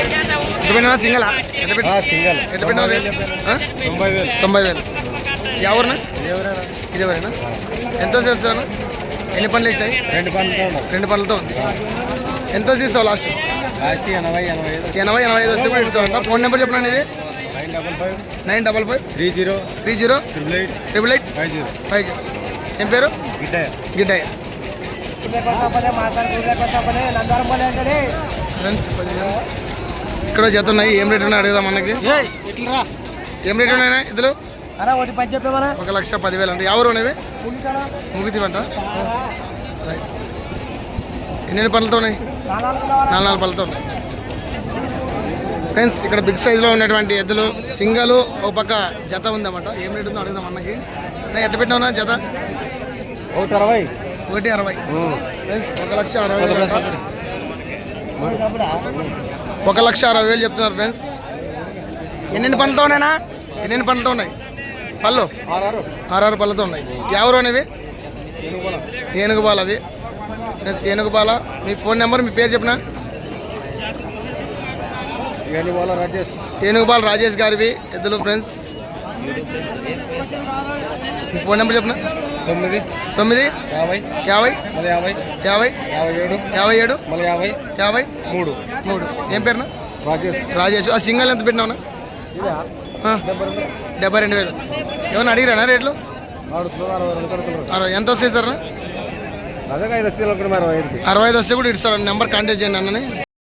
పెట్టినా సింగలా? ఎట్లా పెట్టి సింగల్. ఎట్లా పెట్టినా? తొంభై వేలు. తొంభై వేలు. ఎవరినా? ఇది ఎవరైనా ఎంతో చేస్తాను. ఎన్ని పనులు వేసినాయి? రెండు పనులు రెండు పనులతో ఉంది. ఎంతో తీస్తావు లాస్ట్? ఎనభై ఎనభై ఐదు ఎనభై ఎనభై ఐదు వస్తే కూడా ఫోన్ నెంబర్ చెప్పినా ఇది nine double five. Nine double five. Three zero. Three zero. Triple eight. Triple eight. Five zero. Five zero. ఏం పేరు? గిడ్డయ్య. గిడ్డయ్య. ఫ్రెండ్స్ ఇక్కడ జత ఉన్నాయి ఏం రేట్ ఉన్నాయి అడుగుదాం మనకి ఏం రేట్ ఉన్నాయా ఇద్దరు ఒక లక్ష పదివేలు అంటే. ఎవరు ఉన్నవి ముగితివంట రైట్ ఎన్ని పనులతో ఉన్నాయి? నాలుగు నాలుగు పళ్ళతో ఉన్నాయి. ఫ్రెండ్స్ ఇక్కడ బిగ్ సైజులో ఉన్నటువంటి ఎద్దులు సింగలు ఒక పక్క జత ఉందన్నమాట. ఏం రేట్ ఉందో అడుగుదాం అన్నకి. నా ఎట్ట పెట్టినా జత? ఒకటి అరవై. ఒకటి అరవై. ఫ్రెండ్స్ ఒక లక్ష అరవై. ఒక లక్ష అరవై వేలు చెప్తున్నారు ఫ్రెండ్స్. ఎన్నెన్ని పనులతో ఉన్నాయినా? ఎన్నెన్ని పనులతో ఉన్నాయి? పళ్ళు? ఆరు ఆరారు పళ్ళతో ఉన్నాయి. ఎవరు అనేవి? ఏనుగు బాల అవి ఫ్రెండ్స్ ఏనుగు బాల మీ ఫోన్ నెంబర్ మీ పేరు చెప్పిన? వాళ్ళ రాజేష్. ఏనుగు బాల రాజేష్ గారివి. ఎద్దులు ఫ్రెండ్స్. ఫోన్ నెంబర్ చెప్పిన? తొమ్మిది. తొమ్మిది? యాభై. యాభై? మళ్ళీ యాభై. యాభై? యాభై ఏడు. యాభై ఏడు? మళ్ళీ యాభై. యాభై? మూడు. మూడు. ఏం పేరునా? రాజేష్. రాజేష్. ఆ సింగల్ ఎంత పెట్టినావునా? ఆ, డెబ్బై రెండు. వేలు. ఏమన్నా అడిగిరానా రేట్లు? అరవై ఎంత వస్తాయి సార్ అరవై ఐదు వస్తే కూడా ఇస్తారు నెంబర్ కాంటాక్ట్ చేయండి అన్నని.